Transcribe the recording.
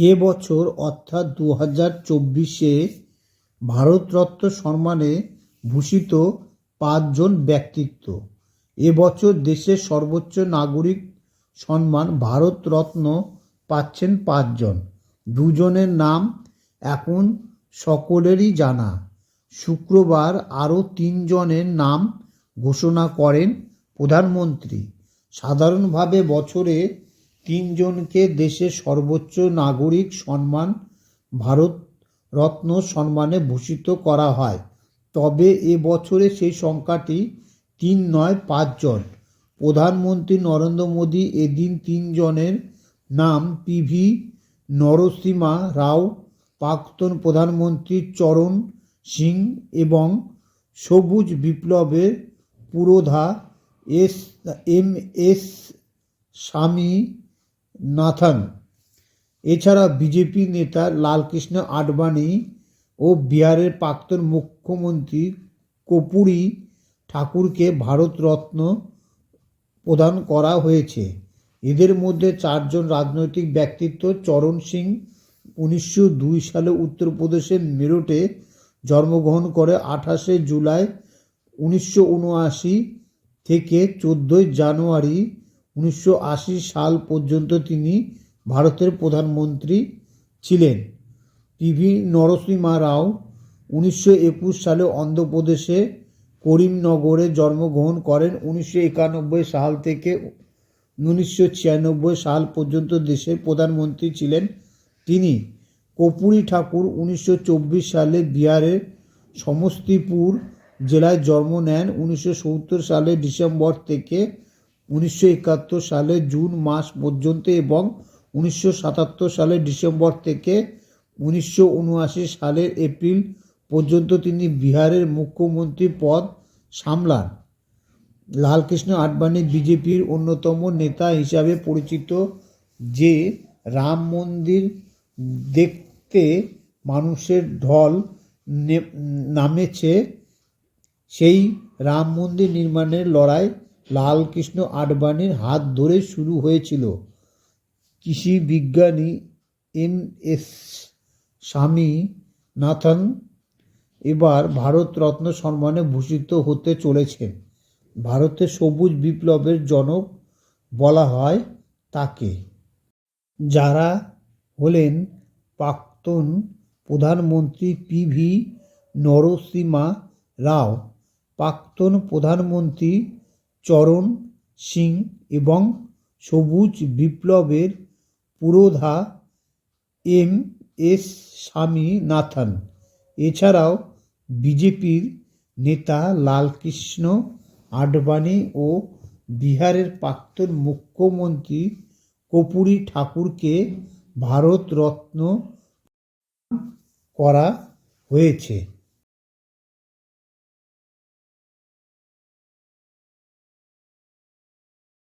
এ বছর অর্থাৎ দু হাজার চব্বিশে ভারতরত্ন সম্মানে ভূষিত পাঁচজন ব্যক্তিত্ব। এবছর দেশের সর্বোচ্চ নাগরিক সম্মান ভারতরত্ন পাচ্ছেন পাঁচজন। দুজনের নাম এখন সকলেরই জানা। শুক্রবার আরও তিনজনের নাম ঘোষণা করেন প্রধানমন্ত্রী। সাধারণভাবে বছরে তিনজনকে দেশের সর্বোচ্চ নাগরিক সম্মান, ভারত রত্ন সম্মানে ভূষিত করা হয়। তবে এ বছরে সেই সংখ্যাটি তিন নয় পাঁচজন প্রধানমন্ত্রী নরেন্দ্র মোদী এদিন তিনজনের নাম পিভি নরসিমা রাও, প্রাক্তন প্রধানমন্ত্রী চরণ সিং এবং সবুজ বিপ্লবের পুরোধা এস, এম এস স্বামীনাথন এছাড়া বিজেপি নেতা লালকৃষ্ণ আডবাণী ও বিহারের প্রাক্তন মুখ্যমন্ত্রী কর্পূরী ঠাকুরকে ভারতরত্ন প্রদান করা হয়েছে। এদের মধ্যে চারজন রাজনৈতিক ব্যক্তিত্ব চরণ সিং উনিশশো দুই সালে উত্তরপ্রদেশের মেরঠে জন্মগ্রহণ করে আঠাশে জুলাই উনিশশো উনআশি থেকে চোদ্দোই জানুয়ারি উনিশশো আশি সাল পর্যন্ত তিনি ভারতের প্রধানমন্ত্রী ছিলেন। পিভি নরসিমা রাও উনিশশো একুশ সালে অন্ধ্রপ্রদেশে করিমনগরে জন্মগ্রহণ করেন। উনিশশো একানব্বই সাল থেকে উনিশশো ছিয়ানব্বই সাল পর্যন্ত দেশের প্রধানমন্ত্রী ছিলেন তিনি। কর্পূরী ঠাকুর উনিশশো চব্বিশ সালে বিহারের সমস্তিপুর জেলায় জন্ম নেন। উনিশশো সত্তর সালে ডিসেম্বর থেকে উনিশশো একাত্তর সালে জুন মাস পর্যন্ত এবং উনিশশো সাতাত্তর সালে ডিসেম্বর থেকে উনিশশো উনআশি সালের এপ্রিল পর্যন্ত তিনি বিহারের মুখ্যমন্ত্রী পদ সামলান। লালকৃষ্ণ আডবাণী বিজেপির অন্যতম নেতা হিসাবে পরিচিত যে রাম মন্দির দেখতে মানুষের ঢল নামেছে, সেই রাম মন্দির নির্মাণের লড়াই লালকৃষ্ণ আডবাণীর হাত ধরে শুরু হয়েছিল। কৃষি বিজ্ঞানী এম এস স্বামীনাথন এবার ভারতরত্ন সম্মানে ভূষিত হতে চলেছেন ভারতের সবুজ বিপ্লবের জনক বলা হয় তাকে। যারা হলেন প্রাক্তন প্রধানমন্ত্রী পি ভি নরসিমা রাও, প্রাক্তন প্রধানমন্ত্রী চরণ সিং এবং সবুজ বিপ্লবের পুরোধা এম এস স্বামীনাথন। এছাড়াও বিজেপির নেতা লালকৃষ্ণ আডবাণী ও বিহারের প্রাক্তন মুখ্যমন্ত্রী কর্পূরী ঠাকুরকে ভারতরত্ন করা হয়েছে।